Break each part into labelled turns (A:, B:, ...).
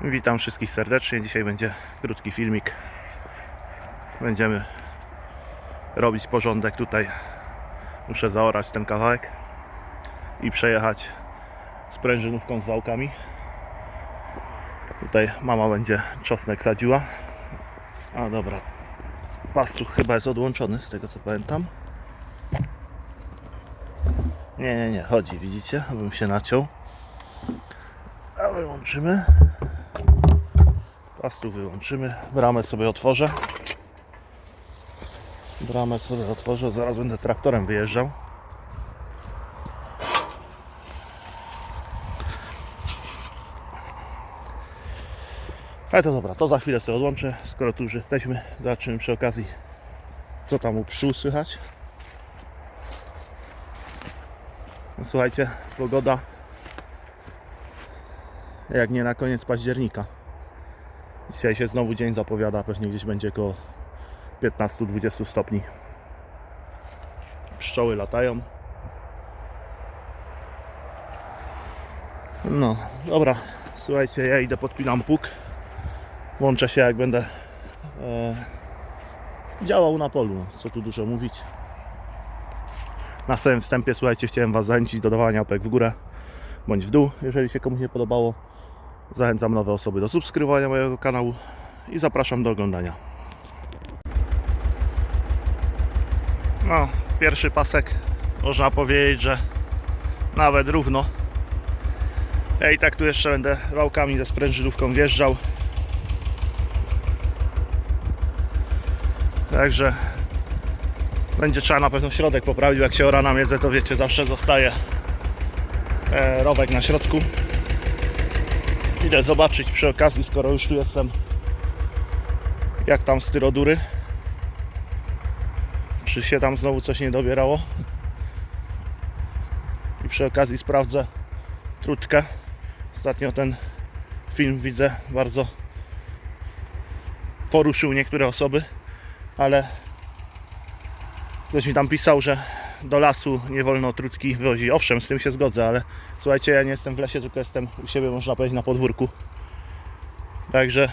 A: Witam wszystkich serdecznie. Dzisiaj będzie krótki filmik. Będziemy robić porządek tutaj. Muszę zaorać ten kawałek i przejechać sprężynówką z wałkami. Tutaj mama będzie czosnek sadziła. A dobra, pastuch chyba jest odłączony z tego co pamiętam. Nie, nie, nie, chodzi, widzicie? Abym się naciął. A wyłączymy. Pastuch wyłączymy. Bramę sobie otworzę. Bramę sobie otworzę. Zaraz będę traktorem wyjeżdżał. Ale to dobra, to za chwilę sobie odłączę. Skoro tu już jesteśmy, zobaczymy przy okazji, co tam u pszczół słychać. No, słuchajcie, pogoda jak nie na koniec października. Dzisiaj się znowu dzień zapowiada, pewnie gdzieś będzie około 15-20 stopni. Pszczoły latają. No, dobra, słuchajcie, ja idę podpinam pług. Łączę się jak będę e, działał na polu, co tu dużo mówić. Na samym wstępie, słuchajcie, chciałem Was zachęcić do dawania łapek w górę bądź w dół, jeżeli się komuś nie podobało. Zachęcam nowe osoby do subskrybowania mojego kanału i zapraszam do oglądania. No, pierwszy pasek można powiedzieć, że nawet równo. Ja i tak tu jeszcze będę wałkami ze sprężynówką wjeżdżał. Także będzie trzeba na pewno środek poprawić, jak się ora na miedzę, to wiecie, zawsze zostaje e, rowek na środku. Idę zobaczyć przy okazji, skoro już tu jestem, jak tam styrodury. Czy się tam znowu coś nie dobierało. I przy okazji sprawdzę trutkę. Ostatnio ten film widzę bardzo poruszył niektóre osoby, ale ktoś mi tam pisał, że do lasu nie wolno trutki wywozić. Owszem, z tym się zgodzę, ale słuchajcie, ja nie jestem w lesie, tylko jestem u siebie, można powiedzieć, na podwórku. Także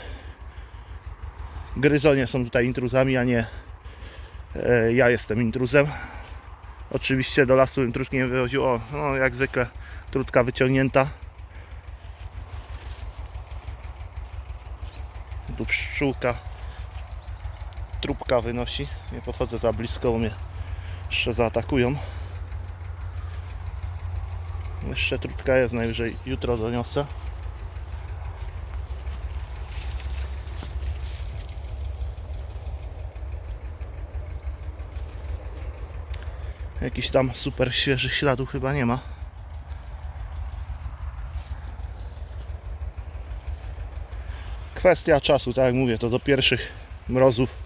A: gryzonie są tutaj intruzami, a nie e, ja jestem intruzem. Oczywiście do lasu trutki nie wywoził. O, no jak zwykle trutka wyciągnięta. Tu pszczółka trupka wynosi. Nie podchodzę za blisko, bo mnie jeszcze zaatakują. Jeszcze trutka jest, najwyżej jutro doniosę. Jakiś tam super świeżych śladów chyba nie ma. Kwestia czasu, tak jak mówię, to do pierwszych mrozów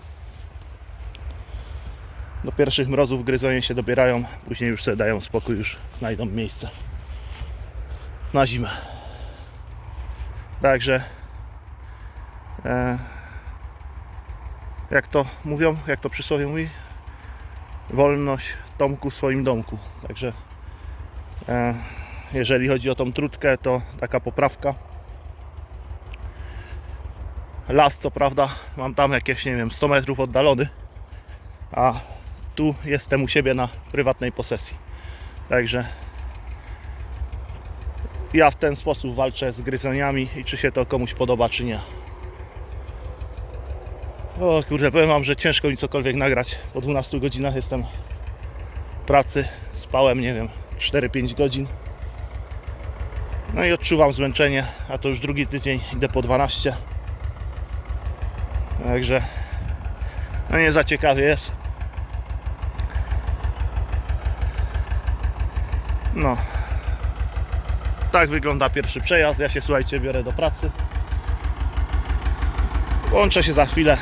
A: do pierwszych mrozów gryzonie się dobierają, później już sobie dają spokój, już znajdą miejsce na zimę. Także e, jak to mówią, jak to przysłowie mówi, wolność Tomku w swoim domku. Także e, jeżeli chodzi o tą trutkę, to taka poprawka. Las co prawda mam tam jakieś, nie wiem, 100 metrów oddalony, a tu jestem u siebie na prywatnej posesji. Także ja w ten sposób walczę z gryzoniami i czy się to komuś podoba, czy nie. O kurde, powiem Wam, że ciężko mi cokolwiek nagrać. Po 12 godzinach jestem pracy, spałem, nie wiem, 4-5 godzin. No i odczuwam zmęczenie, a to już drugi tydzień, idę po 12. Także no nie za ciekawie jest. No. Tak wygląda pierwszy przejazd. Ja się słuchajcie, biorę do pracy. Łączę się za chwilę.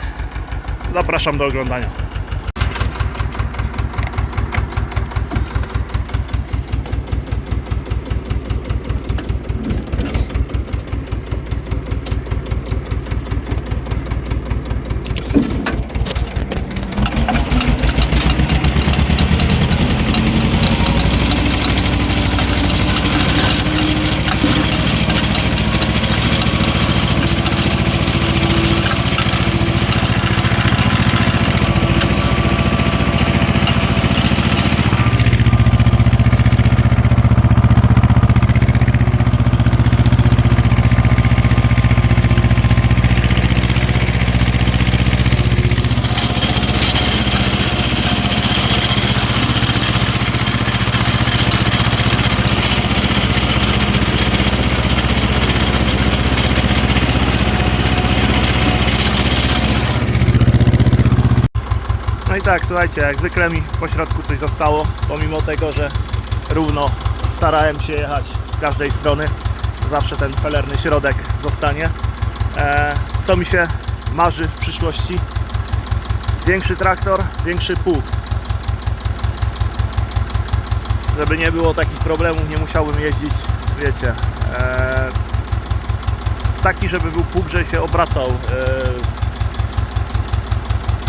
A: Zapraszam do oglądania. Tak, słuchajcie, jak zwykle mi po środku coś zostało, pomimo tego, że równo starałem się jechać z każdej strony, zawsze ten felerny środek zostanie. E, co mi się marzy w przyszłości? Większy traktor, większy pług. Żeby nie było takich problemów, nie musiałbym jeździć, wiecie, e, taki, żeby był pług, że się obracał e,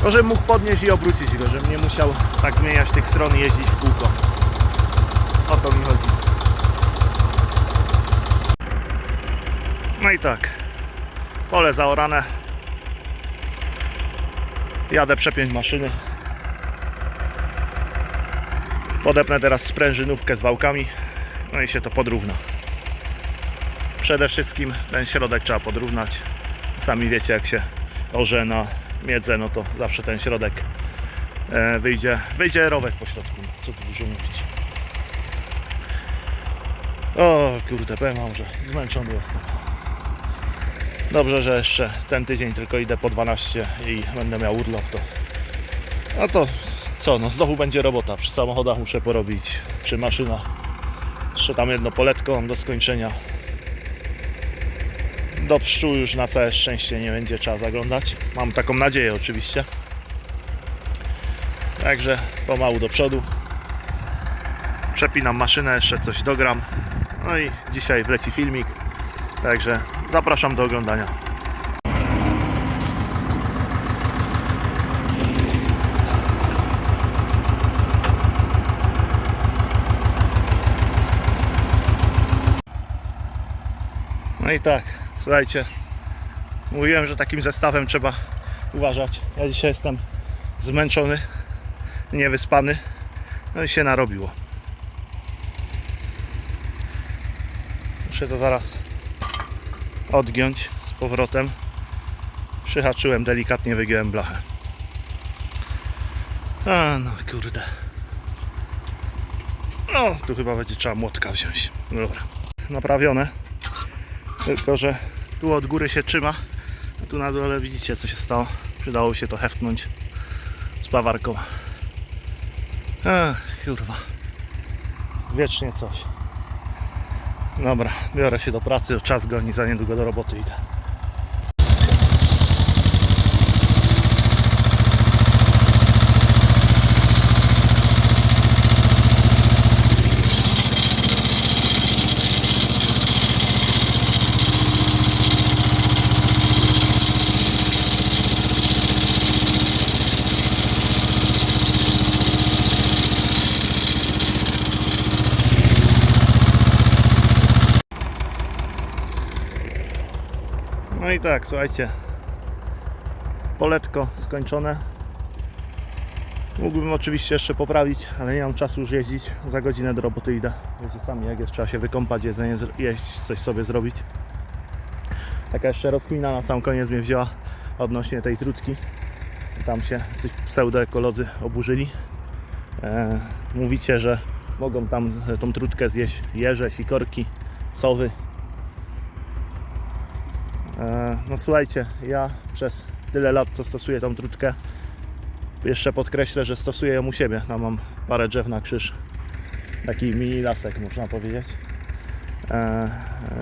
A: no, żebym mógł podnieść i obrócić go, żebym nie musiał tak zmieniać tych stron i jeździć w kółko. O to mi chodzi. No i tak. Pole zaorane. Jadę przepiąć maszyny. Podepnę teraz sprężynówkę z wałkami. No i się to podrówna. Przede wszystkim ten środek trzeba podrównać. Sami wiecie jak się orze na miedzę, no to zawsze ten środek e, wyjdzie, wyjdzie rowek po środku, no, co tu dużo mówić. O kurde, powiem wam, że zmęczony jestem. Dobrze, że jeszcze ten tydzień tylko idę po 12 i będę miał urlop, to no to co, no znowu będzie robota. Przy samochodach muszę porobić, przy maszynach. Jeszcze tam jedno poletko mam do skończenia. Do pszczół już na całe szczęście nie będzie trzeba zaglądać. Mam taką nadzieję oczywiście. Także pomału do przodu. Przepinam maszynę, jeszcze coś dogram. No i dzisiaj wleci filmik. Także zapraszam do oglądania. No i tak, słuchajcie, mówiłem, że takim zestawem trzeba uważać. Ja dzisiaj jestem zmęczony, niewyspany, no i się narobiło. Muszę to zaraz odgiąć z powrotem. Przyhaczyłem delikatnie, wygiąłem blachę. A no kurde. No, tu chyba będzie trzeba młotka wziąć. Dobra. Naprawione. Tylko, że tu od góry się trzyma, a tu na dole widzicie co się stało. Przydało się to heftnąć z pawarką. Ech, kurwa. Wiecznie coś. Dobra, biorę się do pracy, czas goni, za niedługo do roboty idę. No i tak, słuchajcie. Poletko skończone. Mógłbym oczywiście jeszcze poprawić, ale nie mam czasu już jeździć. Za godzinę do roboty idę. Wiecie sami jak jest, trzeba się wykąpać, jedzenie, jeść, coś sobie zrobić. Taka jeszcze rozkmina na sam koniec mnie wzięła odnośnie tej trutki. Tam się pseudoekolodzy oburzyli. E, mówicie, że mogą tam tą trutkę zjeść jeże, sikorki, sowy, No słuchajcie, ja przez tyle lat, co stosuję tą trutkę, jeszcze podkreślę, że stosuję ją u siebie. Tam mam parę drzew na krzyż. Taki mini lasek, można powiedzieć. E,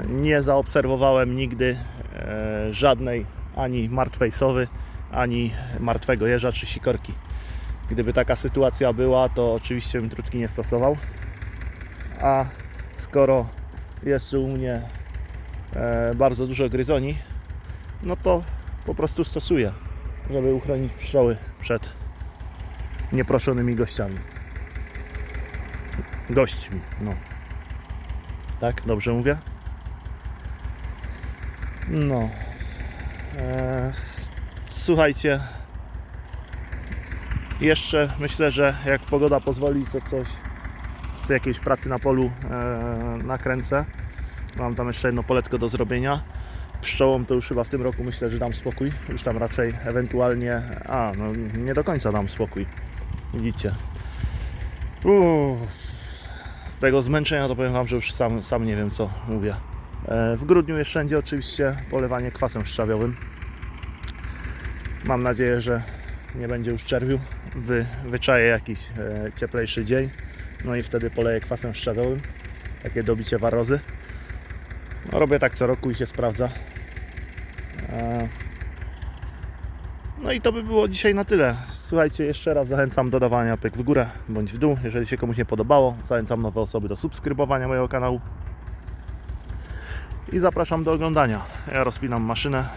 A: Nie zaobserwowałem nigdy e, żadnej ani martwej sowy, ani martwego jeża czy sikorki. Gdyby taka sytuacja była, to oczywiście bym trutki nie stosował. A skoro jest u mnie e, bardzo dużo gryzoni, no to po prostu stosuję, żeby uchronić pszczoły przed nieproszonymi gościami. Gośćmi, no. Tak, dobrze mówię? No. E, s- słuchajcie. Jeszcze myślę, że jak pogoda pozwoli, to coś z jakiejś pracy na polu e, nakręcę. Mam tam jeszcze jedno poletko do zrobienia. Pszczołom to już chyba w tym roku myślę, że dam spokój. Już tam raczej ewentualnie. A, no nie do końca dam spokój. Widzicie. Uff. Z tego zmęczenia to powiem Wam, że już sam, sam nie wiem co mówię. E, W grudniu jest wszędzie oczywiście polewanie kwasem szczawiowym. Mam nadzieję, że nie będzie już czerwiu wy, wyczaję jakiś e, cieplejszy dzień. No i wtedy poleję kwasem szczawiowym. Takie dobicie warozy. No, robię tak co roku i się sprawdza. E, No i to by było dzisiaj na tyle. Słuchajcie, jeszcze raz zachęcam do dawania pyk w górę bądź w dół. Jeżeli się komuś nie podobało, zachęcam nowe osoby do subskrybowania mojego kanału. I zapraszam do oglądania. Ja rozpinam maszynę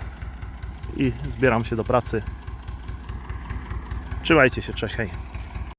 A: i zbieram się do pracy. Trzymajcie się, cześć, hej.